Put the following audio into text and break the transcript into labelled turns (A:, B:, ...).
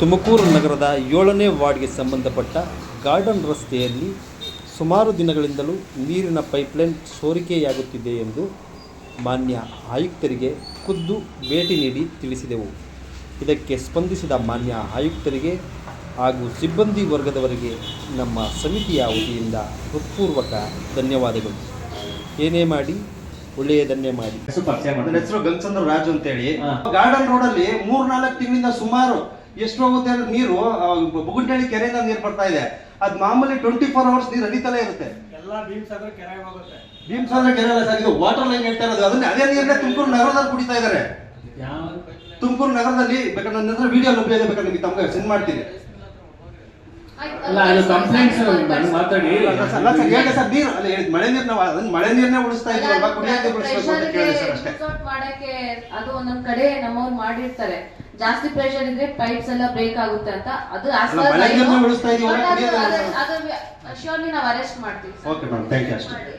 A: ತುಮಕೂರು ನಗರದ ಏಳನೇ ವಾರ್ಡ್ಗೆ ಸಂಬಂಧಪಟ್ಟ ಗಾರ್ಡನ್ ರಸ್ತೆಯಲ್ಲಿ ಸುಮಾರು ದಿನಗಳಿಂದಲೂ ನೀರಿನ ಪೈಪ್ಲೈನ್ ಸೋರಿಕೆಯಾಗುತ್ತಿದೆ ಎಂದು ಮಾನ್ಯ ಆಯುಕ್ತರಿಗೆ ಖುದ್ದು ಭೇಟಿ ನೀಡಿ ತಿಳಿಸಿದೆವು. ಇದಕ್ಕೆ ಸ್ಪಂದಿಸಿದ ಮಾನ್ಯ ಆಯುಕ್ತರಿಗೆ ಹಾಗೂ ಸಿಬ್ಬಂದಿ ವರ್ಗದವರಿಗೆ ನಮ್ಮ ಸಮಿತಿಯ ವತಿಯಿಂದ ಹೃತ್ಪೂರ್ವಕ ಧನ್ಯವಾದಗಳು. ಏನೇ ಮಾಡಿ, ಒಳ್ಳೆಯದನ್ನೇ ಮಾಡಿ.
B: ಹೆಸರು
C: ಗಂಗಚಂದ್ರ ರಾಜು ಅಂತ ಹೇಳಿ ಗಾರ್ಡನ್ ರೋಡ್ ಅಲ್ಲಿ ಮೂರ್ ನಾಲ್ಕು ತಿಂಗಳಿಂದ ಸುಮಾರು ಎಷ್ಟು ಹೋಗುತ್ತೆ ಅಂದ್ರೆ ನೀರು ಬುಗುಂಟಳ್ಳಿ ಕೆರೆಯಿಂದ ನೀರು ಬರ್ತಾ ಇದೆ. ಅದ್ ಮಾಮೂಲಿ ಟ್ವೆಂಟಿ ಫೋರ್ ಅವರ್ಸ್ ನೀರು ಹರಿತಲೇ ಇರುತ್ತೆ.
D: ಎಲ್ಲ ಭೀಮಸಾಗರ ಕೆರೆಗೆ ಹೋಗುತ್ತೆ.
C: ಭೀಮಸಾಗರ ಕೆರೆ ಅಲ್ಲ ಸರ್ ಇದು ವಾಟರ್ ಲೈನ್ ಹೇಳ್ತಾ ಇರೋದು. ಅದನ್ನ ಅದೇ ನೀರನ್ನ ತುಮಕೂರು ನಗರದಲ್ಲಿ ಕುಡಿತಾ ಇದ್ದಾರೆ ತುಮಕೂರು ನಗರದಲ್ಲಿ ಬೇಕಾದ್ರೆ ನನ್ನ ಹತ್ರ ವಿಡಿಯೋ ಲಭ್ಯ ಇದೆ ಬೇಕಾದ್ರೆ ನಿಮಗೆ ತಮಗೆ ಸೆಂಡ್ ಮಾಡ್ತೀನಿ.
B: ಅಲ್ಲ ಅದು ಕಂಪ್ಲೇಂಟ್ಸ್ ನಾನು ಮಾತಾಡಿ.
C: ಅಲ್ಲ ಸರ್, ಹೇಳಿ ನೀರು ಅಲ್ಲ ಹೇಳಿದ್ ಮಳೆ ನೀರು ನಾವು ಅದನ್ನ ಮಳೆ ನೀರನ್ನೇ ಉಳಿಸ್ತಾ ಇದ್ದೀವಿ. ಕುಡಿಯೋಕೆ ಅಂತ ಕೇಳಿದೆ ಸರ್ ಅಷ್ಟೇ.
E: ಮಾಡಕ್ಕೆ ಅದು ಒಂದೊಂದ್ ಕಡೆ ನಮ್ಮವ್ರು ಮಾಡಿರ್ತಾರೆ. ಜಾಸ್ತಿ ಪ್ರೆಷರ್ ಇದ್ರೆ ಪೈಪ್ಸ್ ಎಲ್ಲ ಬ್ರೇಕ್ ಆಗುತ್ತೆ ಅಂತ ಅದು ಶೋರ್ಲಿ ನಾವು ಅರೆಸ್ಟ್ ಮಾಡ್ತೀವಿ.
C: ಓಕೆ ಮೇಡಮ್ ಥ್ಯಾಂಕ್ ಯು ಅಷ್ಟೇ
E: ಮಾಡಿ.